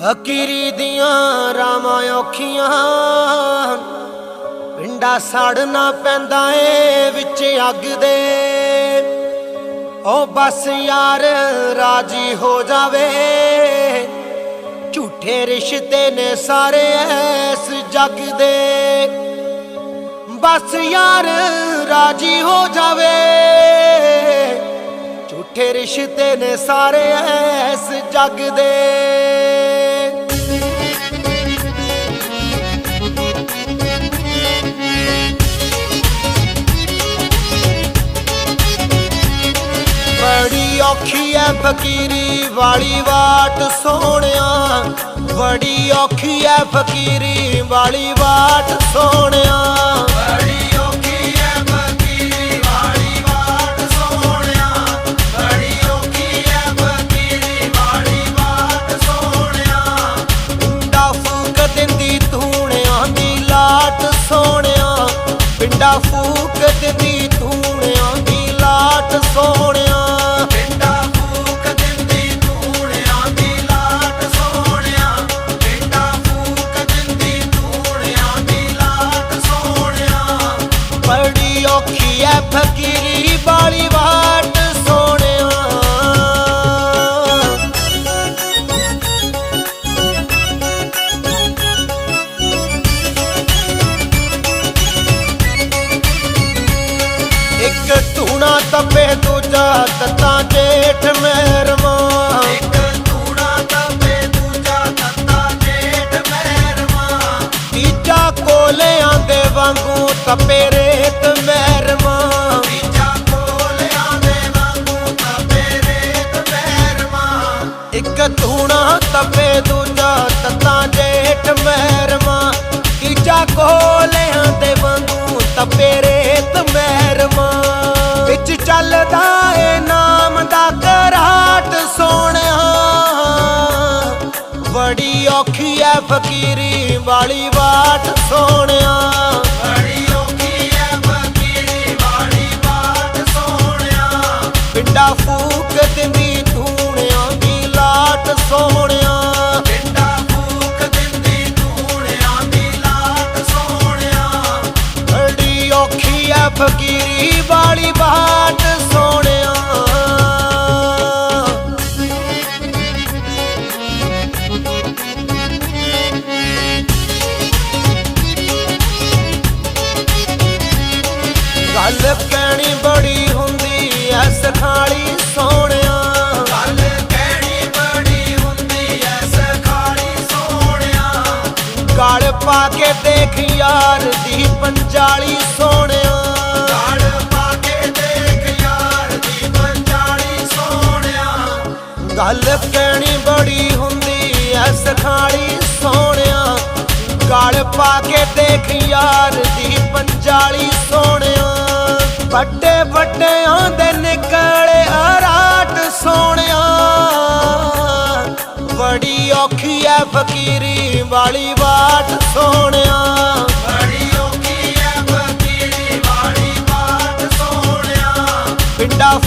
ਫਕੀਰੀ ਦੀਆਂ ਰਾਵਾਂ ਔਖੀਆਂ ਪਿੰਡਾ ਸੜਨਾ ਪੈਂਦਾ ਏ, ਵਿੱਚ ਅੱਗ ਦੇ। ਓ ਬਸ ਯਾਰ ਰਾਜੀ ਹੋ ਜਾਵੇ। ਝੂਠੇ ਰਿਸ਼ਤੇ ਨੇ ਸਾਰੇ ਐਸ ਜੱਗ ਦੇ। ਬਸ ਯਾਰ ਰਾਜੀ ਹੋ ਜਾਵੇ। ਝੂਠੇ ਰਿਸ਼ਤੇ ਨੇ ਸਾਰੇ ਐਸ ਜੱਗ ਦੇ। ਔਖੀ ਐ ਫਕੀਰੀ ਵਾਲੀ ਵਾਟ ਸੋਹਣਿਆ। ਬੜੀ ਔਖੀ ਐ ਫਕੀਰੀ ਵਾਲੀ ਵਾਟ ਸੋਹਣਿਆ। ਬੜੀ ਐ ਫਕੀਰੀ ਵਾਲੀ ਵਾਟ ਸੋਹਣਿਆ ਇੱਕ ਧੂਣਾ ਤੱਪੇ ਦੂਜਾ ਤੱਤਾ ਜੇਠ ਮਹਿਰਮਾ। ਇੱਕ ਧੂਣਾ ਤੱਪੇ ਦੂਜਾ ਤੱਤਾ ਜੇਠ ਮਹਿਰਮਾ। ਤੀਜਾ ਕੋਲਿਆਂ ਦੇ ਵਾਂਗੂ ਤਪੇ ਤੱਤਾ ਜੇਠ ਮਹਿਰਮਾ ਤੀਜਾ ਕੋਲਿਆਂ ਦੇ ਵਾਂਗੂ ਤਪੇ ਰੇਤ ਮਹਿਰਮਾ ਵਿੱਚ ਚੱਲਦਾ ਏ ਨਾਮ ਦਾ ਕਰਾਟ ਸੋਹਣਿਆ। ਬੜੀ ਔਖੀ ਐ ਫਕੀਰੀ ਵਾਲੀ ਬਾਟ ਸੋਹਣਿਆ। ਬੜੀ ਔਖੀ ਐ ਫਕੀਰੀ ਵਾਲੀ ਬਾਟ ਸੋਹਣਿਆ। ਪਿੰਡਾ ਫੂਕ ਦਿੰਦੀ ਵਾਲੀ ਬਾਟ ਸੋਹਣਿਆ। ਗੱਲ ਕਹਿਣੀ ਬੜੀ ਹੁੰਦੀ ਐ ਸਖਾਲੀ ਸੋਹਣਿਆ। ਗੱਲ ਕਹਿਣੀ ਬੜੀ ਹੁੰਦੀ ਐ ਸਖਾਲੀ ਸੋਹਣਿਆ। ਗਲ ਪਾ ਕੇ ਦੇਖ ਯਾਰ ਦੀ ਪੰਜਾਲੀ ਸੋਹਣਿਆ। ਗੱਲ ਕਹਿਣੀ ਬੜੀ ਹੁੰਦੀ ਐ ਸਖਾਲੀ ਸੋਹਣਿਆ। ਗਲ ਪਾ ਕੇ ਦੇਖ ਯਾਰ ਦੀ ਪੰਜਾਲੀ ਸੋਹਣਿਆ। ਵੱਡੇ ਵੱਡਿਆਂ ਦੇ ਨਿਕਲੇ ਆਰਾਟ ਸੋਹਣਿਆ। ਬੜੀ ਔਖੀ ਐ ਫਕੀਰੀ ਵਾਲੀ ਬਾਟ ਸੋਹਣਿਆ। ਬੜੀ ਔਖੀ ਐ ਫਕੀਰੀ ਵਾਲੀ ਬਾਟ ਸੋਹਣਿਆ। ਪਿੰਡਾ